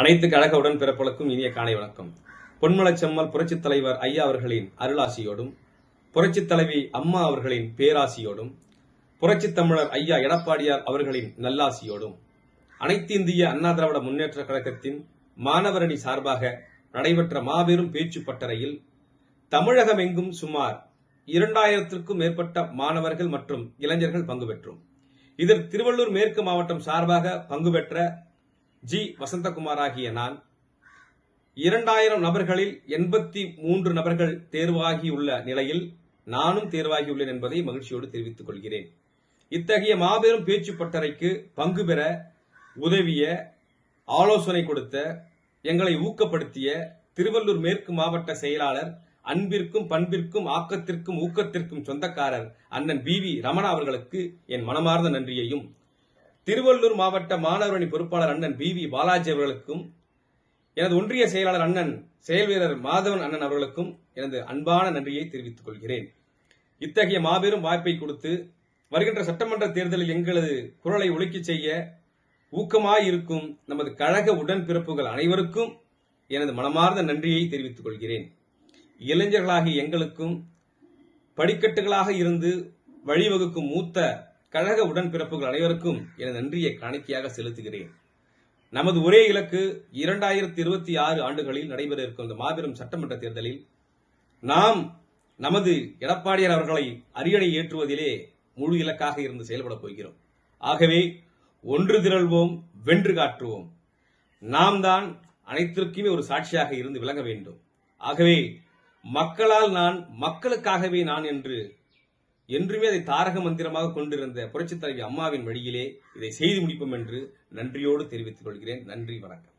அனைத்து கழக உடன்பிறப்புகளுக்கும் இனிய காலை வணக்கம். பொன்மலச் செம்மல் புரட்சித் தலைவர் ஐயா அவர்களின் அருளாசியோடும் புரட்சித் தலைவி அம்மா அவர்களின் பேராசியோடும் புரட்சித் தமிழர் ஐயா எடப்பாடியார் அவர்களின் நல்லாசியோடும் அனைத்து இந்திய அண்ணா திராவிட முன்னேற்ற கழகத்தின் மாணவரணி சார்பாக நடைபெற்ற மாபெரும் பேச்சு பட்டறையில் தமிழகம் எங்கும் சுமார் இரண்டாயிரத்திற்கும் மேற்பட்ட மாணவர்கள் மற்றும் இளைஞர்கள் பங்கு பெற்றோம். இதில் திருவள்ளூர் மேற்கு மாவட்டம் சார்பாக பங்கு பெற்ற ஜி. வசந்தகுமாராகிய நான் இரண்டாயிரம் நபர்களில் எண்பத்தி மூன்று நபர்கள் தேர்வாகியுள்ள நிலையில் நானும் தேர்வாகியுள்ளேன் என்பதை மகிழ்ச்சியோடு தெரிவித்துக் கொள்கிறேன். இத்தகைய மாபெரும் பேச்சு பட்டறைக்கு பங்கு பெற உதவிய ஆலோசனை கொடுத்த எங்களை ஊக்கப்படுத்திய திருவள்ளூர் மேற்கு மாவட்ட செயலாளர் அன்பிற்கும் பண்பிற்கும் ஆக்கத்திற்கும் ஊக்கத்திற்கும் சொந்தக்காரர் அண்ணன் பி. வி. ரமணா அவர்களுக்கு என் மனமார்ந்த நன்றியையும் திருவள்ளூர் மாவட்ட மாணவரணி பொறுப்பாளர் அண்ணன் பி வி பாலாஜி அவர்களுக்கும் எனது ஒன்றிய செயலாளர் அண்ணன் செயல் வீரர் மாதவன் அண்ணன் அவர்களுக்கும் எனது அன்பான நன்றியை தெரிவித்துக் கொள்கிறேன். இத்தகைய மாபெரும் வாய்ப்பை கொடுத்து வருகின்ற சட்டமன்ற தேர்தலில் எங்களது குரலை ஒழுக்கி செய்ய ஊக்கமாயிருக்கும் நமது கழக உடன்பிறப்புகள் அனைவருக்கும் எனது மனமார்ந்த நன்றியை தெரிவித்துக் கொள்கிறேன். இளைஞர்களாகிய எங்களுக்கும் படிக்கட்டுகளாக இருந்து வழிவகுக்கும் மூத்த கழக உடன்பிறப்புகள் அனைவருக்கும் என நன்றியை காணிக்கையாக செலுத்துகிறேன். நமது ஒரே இலக்கு இரண்டாயிரத்தி இருபத்தி ஆறு ஆண்டுகளில் நடைபெற இருக்கும் இந்த மாபெரும் சட்டமன்ற தேர்தலில் நாம் நமது எடப்பாடியார் அவர்களை அரியணை ஏற்றுவதிலே முழு இலக்காக இருந்து செயல்படப் போகிறோம். ஆகவே ஒன்று திரள்வோம் வென்று காற்றுவோம். நாம் தான் அனைத்திற்குமே ஒரு சாட்சியாக இருந்து விளங்க வேண்டும். ஆகவே மக்களால் நான் மக்களுக்காகவே நான் என்று என்றுமே அதை தாரக மந்திரமாக கொண்டிருந்த புரட்சித் தலைவி அம்மாவின் வழியிலே இதை செய்து முடிப்போம் என்று நன்றியோடு தெரிவித்துக் கொள்கிறேன். நன்றி வணக்கம்.